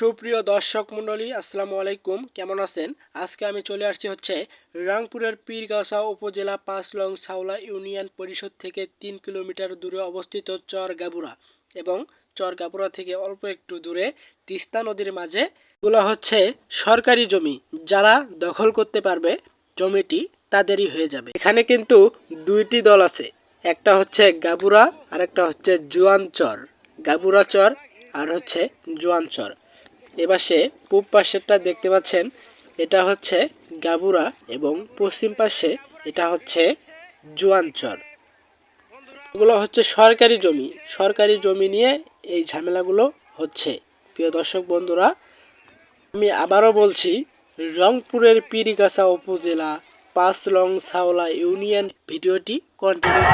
সুপ্রিয় দর্শক মণ্ডলী, আসসালামু আলাইকুম। কেমন আছেন? আজকে আমি চলে আসছি হচ্ছে রংপুরের পীরগাছা উপজেলা পাঁচ লং সাউলা ইউনিয়ন পরিষদ থেকে তিন কিলোমিটার দূরে অবস্থিত চর গাবুরা এবং চর গাবুরা থেকে অল্প একটু দূরে তিস্তা নদীর মাঝে এগুলো হচ্ছে সরকারি জমি। যারা দখল করতে পারবে জমিটি, তাদেরই হয়ে যাবে। এখানে কিন্তু দুইটি দল আছে। একটা হচ্ছে গাবুরা আর একটা হচ্ছে জুয়ান চর গাবুরা চর আর হচ্ছে জোয়ান চর এবার সে পূব পাশেরটা দেখতে পাচ্ছেন, এটা হচ্ছে গাবুরা এবং পশ্চিম পাশে এটা হচ্ছে জোয়ানচর। এগুলো হচ্ছে সরকারি জমি সরকারি জমি নিয়ে এই ঝামেলাগুলো হচ্ছে। প্রিয় দর্শক বন্ধুরা, আমি আবারও বলছি, রংপুরের পীরগাছা উপজেলা পাঁচ লং সাওলা ইউনিয়ন ভিডিওটি কন্টিনিউ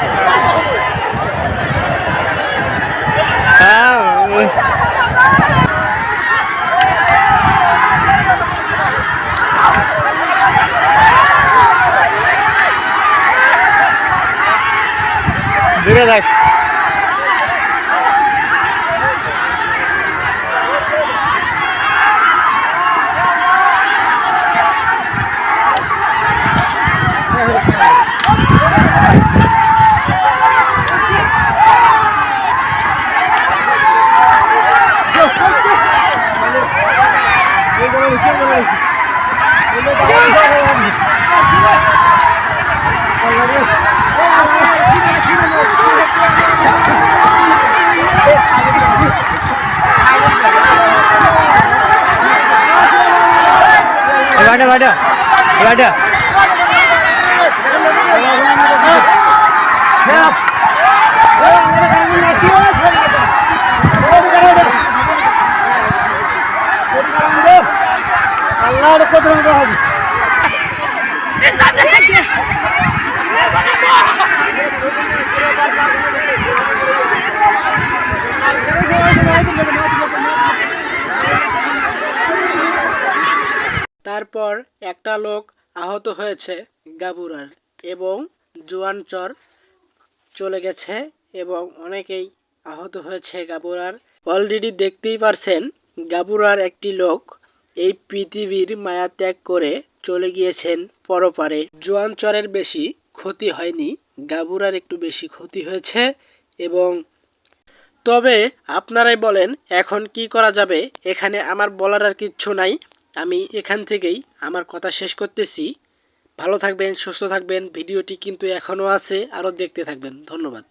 দূরে দেখ வாடா வாடா வாடா அல்லாட கொண்டு வந்து তারপর একটা লোক আহত হয়েছে গাবুরার এবং জোয়ানচর চলে গেছে এবং অনেকেই আহত হয়েছে গাবুরার। অলরেডি দেখতেই পারছেন গাবুরার একটি লোক এই পৃথিবীর মায়া ত্যাগ করে চলে গিয়েছেন পরপারে। জোয়ানচরের বেশি ক্ষতি হয়নি গাবুরার একটু বেশি ক্ষতি হয়েছে এবং তবে আপনারাই বলেন, এখন কি করা যাবে? এখানে আমার বলার আর কিচ্ছু নাই। আমি এখান থেকেই আমার কথা শেষ করতেছি। ভালো থাকবেন, সুস্থ থাকবেন। ভিডিওটি কিন্তু এখনও আছে, আরও দেখতে থাকবেন। ধন্যবাদ।